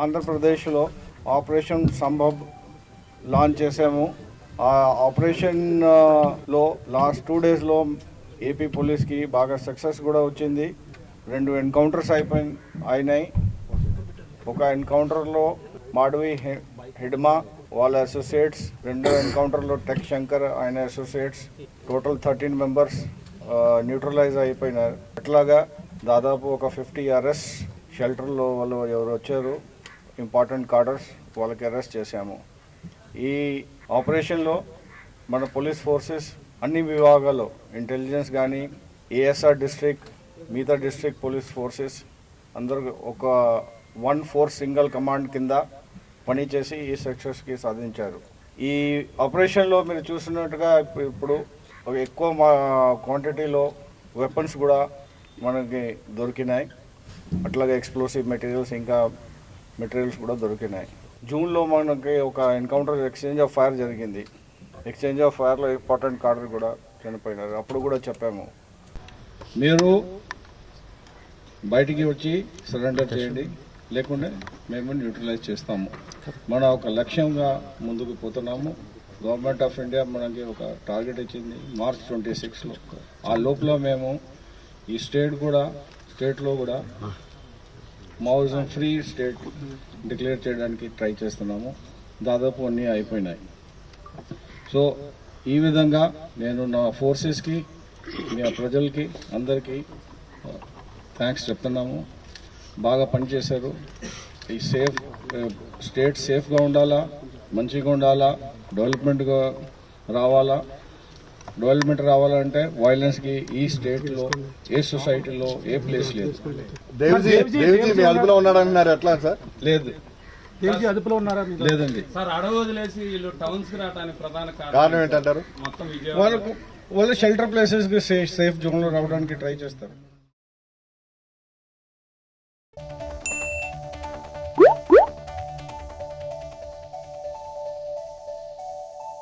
ఆంధ్రప్రదేశ్లో operation సంభవ్ launch చేసాము ఆ ఆపరేషన్లో లాస్ట్ టూ డేస్లో ఏపీ పోలీస్కి బాగా సక్సెస్ కూడా వచ్చింది. రెండు ఎన్కౌంటర్స్ అయిపోయి అయినాయి. ఒక ఎన్కౌంటర్లో మాడవి హిడ్మా వాళ్ళ అసోసియేట్స్ రెండో ఎన్కౌంటర్లో టెక్ శంకర్ ఆయన associates total thirteen members neutralize అయిపోయినారు. అట్లాగా దాదాపు ఒక ఫిఫ్టీ అరెస్ట్ షెల్టర్లో వాళ్ళు ఎవరు వచ్చారు. ఇంపార్టెంట్ కార్డర్స్ వాళ్ళకి అరెస్ట్ చేశాము. ఈ ఆపరేషన్లో మన పోలీస్ ఫోర్సెస్ అన్ని విభాగాల్లో ఇంటెలిజెన్స్ కానీ ఏఎస్ఆర్ డిస్ట్రిక్ట్ మిగతా డిస్ట్రిక్ట్ పోలీస్ ఫోర్సెస్ అందరూ ఒక వన్ ఫోర్ సింగిల్ కమాండ్ కింద పనిచేసి ఈ సక్సెస్కి సాధించారు. ఈ ఆపరేషన్లో మీరు చూసినట్టుగా ఇప్పుడు ఎక్కువ మా క్వాంటిటీలో వెపన్స్ కూడా మనకి దొరికినాయి. అట్లాగే ఎక్స్ప్లోసివ్ మెటీరియల్స్ ఇంకా మెటీరియల్స్ కూడా దొరికినాయి. జూన్లో మనకి ఒక ఎన్కౌంటర్ ఎక్స్చేంజ్ ఆఫ్ ఫైర్ జరిగింది. ఎక్స్చేంజ్ ఆఫ్ ఫైర్లో ఇంపార్టెంట్ కార్డర్ కూడా చనిపోయినారు. అప్పుడు కూడా చెప్పాము. మీరు బయటికి వచ్చి సరెండర్ చేయండి. లేకుంటే మేము న్యూట్రలైజ్ చేస్తాము. మన ఒక లక్ష్యంగా ముందుకు పోతున్నాము. గవర్నమెంట్ ఆఫ్ ఇండియా మనకి ఒక టార్గెట్ ఇచ్చింది మార్చ్ ట్వంటీ సిక్స్లో ఆ లోపల మేము ఈ స్టేట్ కూడా స్టేట్లో కూడా మావోయిజం ఫ్రీ స్టేట్ డిక్లేర్ చేయడానికి ట్రై చేస్తున్నాము. దాదాపు అన్నీ అయిపోయినాయి. సో ఈ విధంగా నేను నా ఫోర్సెస్కి మీ ప్రజలకి అందరికీ థ్యాంక్స్ చెప్తున్నాము. బాగా పనిచేశారు. ఈ సేఫ్ స్టేట్ సేఫ్గా ఉండాలా మంచిగా ఉండాలా డెవలప్మెంట్గా రావాలా డెవలప్మెంట్ రావాలంటే వైలెన్స్కి ఈ స్టేట్లో ఏ సొసైటీలో ఏ ప్లేస్ లేదు. అదుపులో ఉన్నాడన్నారు ఎట్లా సార్? లేదు. దేవ్జీ అదుపులో ఉన్నారా లేదండి. సార్ అడవి వదిలేసి వీళ్ళు టౌన్స్కి రావడానికి ప్రధాన కారణం కారణం ఏంటంటారు? మొత్తం విజయవాడ వాళ్ళకు వాళ్ళు షెల్టర్ ప్లేసెస్కి సేఫ్ జోన్లో రావడానికి ట్రై చేస్తారు.